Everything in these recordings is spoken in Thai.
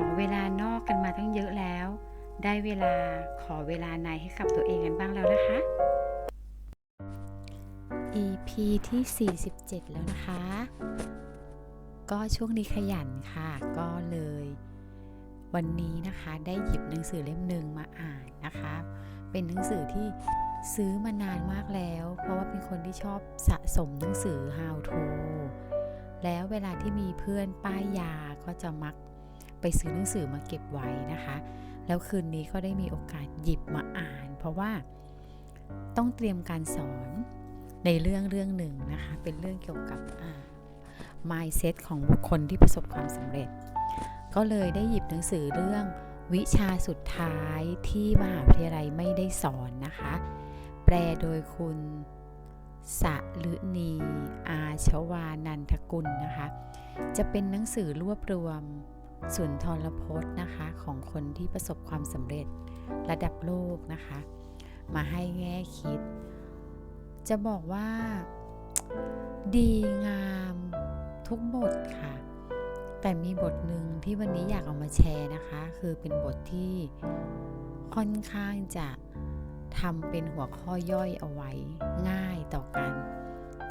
อเวลานอกกันมาตั้งเยอะแล้ว ได้เวลาขอเวลาในให้กับตัวเองกันบ้างแล้วนะคะ EP ที่ 47 แล้วนะคะ ก็ช่วงนี้ขยันค่ะ ก็เลย วันนี้นะคะได้หยิบหนังสือเล่มหนึ่งมาอ่านนะคะ เป็นหนังสือที่ซื้อมานานมากแล้ว เพราะว่าเป็นคนที่ชอบสะสมหนังสือ how to แล้วเวลาที่มีเพื่อนป้ายยาก็จะมัก ไปซื้อหนังสือมาเก็บไว้นะคะ แล้วคืนนี้ก็ได้มีโอกาสหยิบมาอ่าน เพราะว่าต้องเตรียมการสอนในเรื่องเรื่องหนึ่งนะคะ เป็นเรื่องเกี่ยวกับ mindset ของบุคคลที่ประสบความสำเร็จ ก็เลยได้หยิบหนังสือเรื่องวิชาสุดท้ายที่มหาวิทยาลัยไม่ได้สอนนะคะ แปลโดยคุณสะลุนี อาชวานันทกุลนะคะ จะเป็นหนังสือรวบรวม สุนทรพจน์นะคะของคนที่ประสบความสำเร็จระดับโลกนะคะ มาให้แง่คิด จะบอกว่าดีงามทุกบทค่ะ แต่มีบทหนึ่งที่วันนี้อยากเอามาแชร์นะคะ คือเป็นบทที่ค่อนข้างจะทำเป็นหัวข้อย่อยเอาไว้ง่ายต่อการ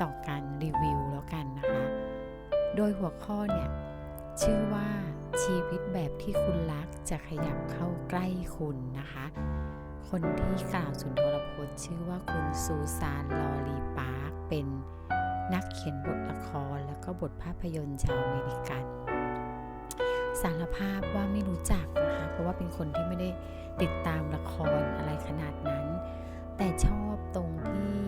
ต่อการรีวิวแล้วกันนะคะ โดยหัวข้อเนี่ยชื่อว่า ชีวิตแบบที่คุณรักจะขยับเข้าใกล้คุณนะคะ คนที่กล่าวสุนทรพจน์ ชื่อว่าคุณซูซานลอรีปาร์คเป็นนักเขียนบทละครแล้วก็บทภาพยนตร์ชาวอเมริกันสารภาพว่าไม่รู้จักนะคะ เพราะว่าเป็นคนที่ไม่ได้ติดตามละครอะไรขนาดนั้น แต่ชอบตรงที่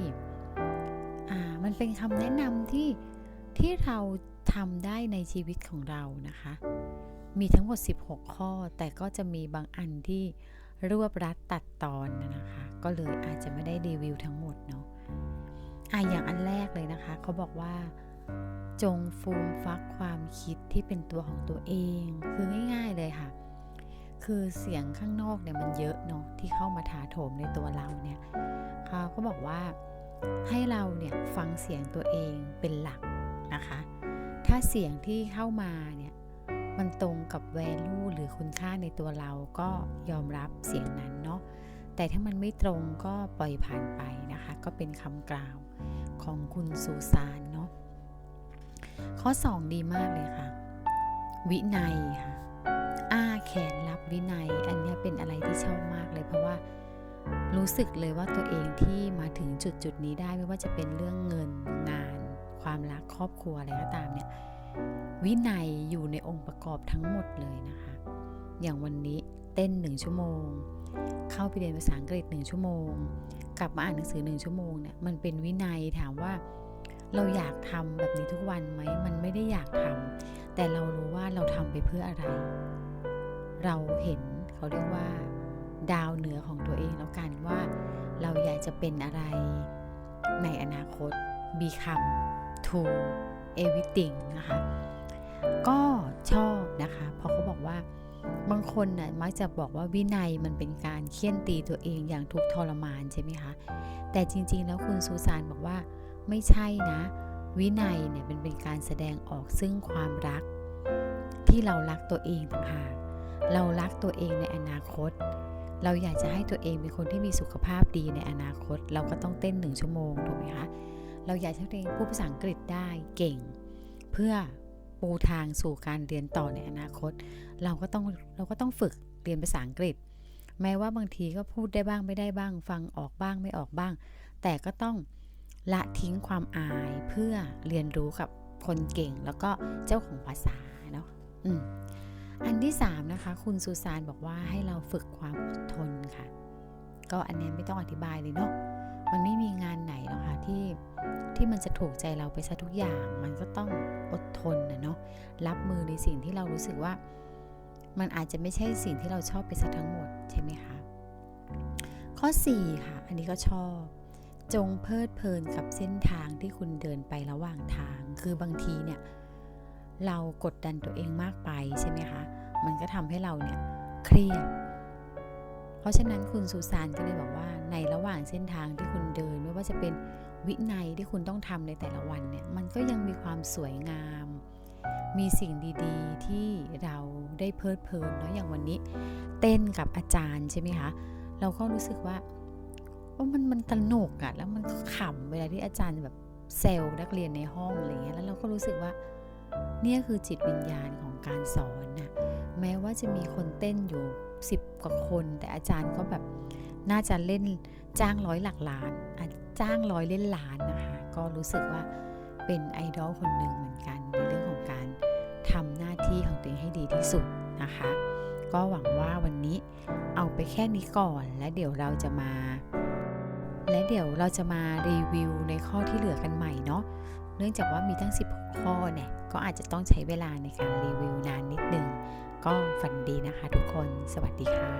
อ่ามันเป็นคำแนะนำที่ที่เราทำได้ในชีวิตของเรานะคะ มีทั้งหมด 16 ข้อ แต่ก็จะมีบางอันที่รวบรัดตัดตอนนะคะ ก็เลยอาจจะไม่ได้รีวิวทั้งหมดเนาะอะอย่างอันแรกเลยนะคะ เขาบอกว่า จงฟูมฟักความคิดที่เป็นตัวของตัวเอง คือง่าย ๆเลยค่ะ คือเสียงข้างนอกเนี่ยมันเยอะเนาะที่เข้ามาถาโถมในตัวเราเนี่ยเขาก็บอกว่าให้เราเนี่ยฟังเสียงตัวเองเป็นหลักนะคะ ถ้าเสียงที่เข้ามาเนี่ย มันตรงกับ value หรือคุณค่าในตัวเราก็ยอมรับเสียงนั้นเนาะแต่ถ้ามันไม่ตรงก็ปล่อยผ่านไปนะคะ ก็เป็นคำกล่าวของคุณซูซานเนาะข้อ 2 ดีมากเลยค่ะ วินัยค่ะอ้าแขนรับวินัย อันนี้เป็นอะไรที่ชอบมากเลยเพราะว่ารู้สึกเลยว่าตัวเองที่มาถึงจุดจุดนี้ได้ไม่ว่าจะเป็นเรื่องเงินงาน ความรักครอบครัวอะไรก็ตามเนี่ย วินัยอยู่ในองค์ประกอบทั้งหมดเลยนะคะ อย่างวันนี้เต้นหนึ่งชั่วโมง เข้าไปเรียนภาษาอังกฤษหนึ่งชั่วโมง กลับมาอ่านหนังสือหนึ่งชั่วโมงเนี่ยมันเป็นวินัยถามว่าเราอยากทำแบบนี้ทุกวันไหมมันไม่ได้อยากทำแต่เรารู้ว่าเราทำไปเพื่ออะไร เราเห็นเขาเรียกว่า ดาวเหนือของตัวเองแล้วกันว่า เราอยากจะเป็นอะไรในอนาคต become to everything นะคะ ก็ชอบนะคะเพราะเขาบอกว่าบางคนน่ะมักจะบอกว่าวินัยมันเป็นการเคี่ยนตีตัวเองอย่างทุกทรมานใช่ไหมคะแต่จริงๆแล้วคุณซูซานบอกว่าไม่ใช่นะ วินัยเนี่ยเป็นเป็นการแสดงออกซึ่งความรัก ที่เรารักตัวเองต่างหากเรารักตัวเองในอนาคต เราอยากจะให้ตัวเองเป็นคนที่มีสุขภาพดีในอนาคต เราก็ต้องเต้นหนึ่งชั่วโมงถูกไหมคะ เราอยากให้ตัวเองพูดภาษาอังกฤษได้เก่ง เพื่อปูทางสู่การเรียนต่อในอนาคต เราก็ต้องเราก็ต้องฝึกเรียนภาษาอังกฤษ แม้ว่าบางทีก็พูดได้บ้างไม่ได้บ้าง ฟังออกบ้างไม่ออกบ้าง แต่ก็ต้องละทิ้งความอายเพื่อเรียนรู้กับคนเก่งแล้วก็เจ้าของภาษาเนาะอืมอันที่3นะคะคุณซูซานบอกว่าให้เราฝึกความอดทนค่ะ ก็อันนี้ไม่ต้องอธิบายเลยเนาะ มันไม่มีงานไหนหรอกค่ะที่ที่มันจะถูกใจเราไปซะทุกอย่าง มันก็ต้องอดทนนะเนาะรับมือในสิ่งที่เรารู้สึกว่า มันอาจจะไม่ใช่สิ่งที่เราชอบไปซะทั้งหมดใช่ไหมคะข้อ4ค่ะอันนี้ก็ชอบ จงเพลิดเพลินกับเส้นทางที่คุณเดินไประหว่างทาง คือบางทีเนี่ยเรากดดันตัวเองมากไปใช่ไหมคะมันก็ทำให้เราเนี่ยเครียด ราะฉะนั้นคุณซูซานก็เลยบอกว่าในระหว่างเส้นทางที่คุณเดิน ไม่ว่าจะเป็นวินัยที่คุณต้องทำในแต่ละวันเนี่ยมันก็ยังมีความสวยงาม มีสิ่งดีๆ ที่เราได้เพลิดเพลินเนาะอย่างวันนี้ เต้นกับอาจารย์ใช่ไหมคะเราก็รู้สึกว่าว่ามันมันตลกอะแล้วมันขำเวลาที่อาจารย์แบบเซลล์นักเรียนในห้องอะไรเงี้ยแล้วเราก็รู้สึกว่าเนี่ยคือจิตวิญญาณของการสอนนะ แม้ว่าจะมีคนเต้นอยู่สิบกว่าคน แต่อาจารย์ก็แบบน่าจะเล่นจ้างร้อยหลักล้านอาจจ้างร้อยเล่นล้านนะคะก็รู้สึกว่าเป็นไอดอลคนหนึ่งเหมือนกันในเรื่องของการทำหน้าที่ของตัวเองให้ดีที่สุดนะคะ ก็หวังว่าวันนี้เอาไปแค่นี้ก่อนและเดี๋ยวเราจะมา และเดี๋ยวเราจะมารีวิวในข้อที่เหลือกันใหม่เนาะเนื่องจากว่ามีตั้ง 16 ข้อเนี่ยก็อาจจะต้องใช้เวลาในการรีวิวนานนิดนึง ก็ฝันดีนะคะทุกคน สวัสดีค่ะ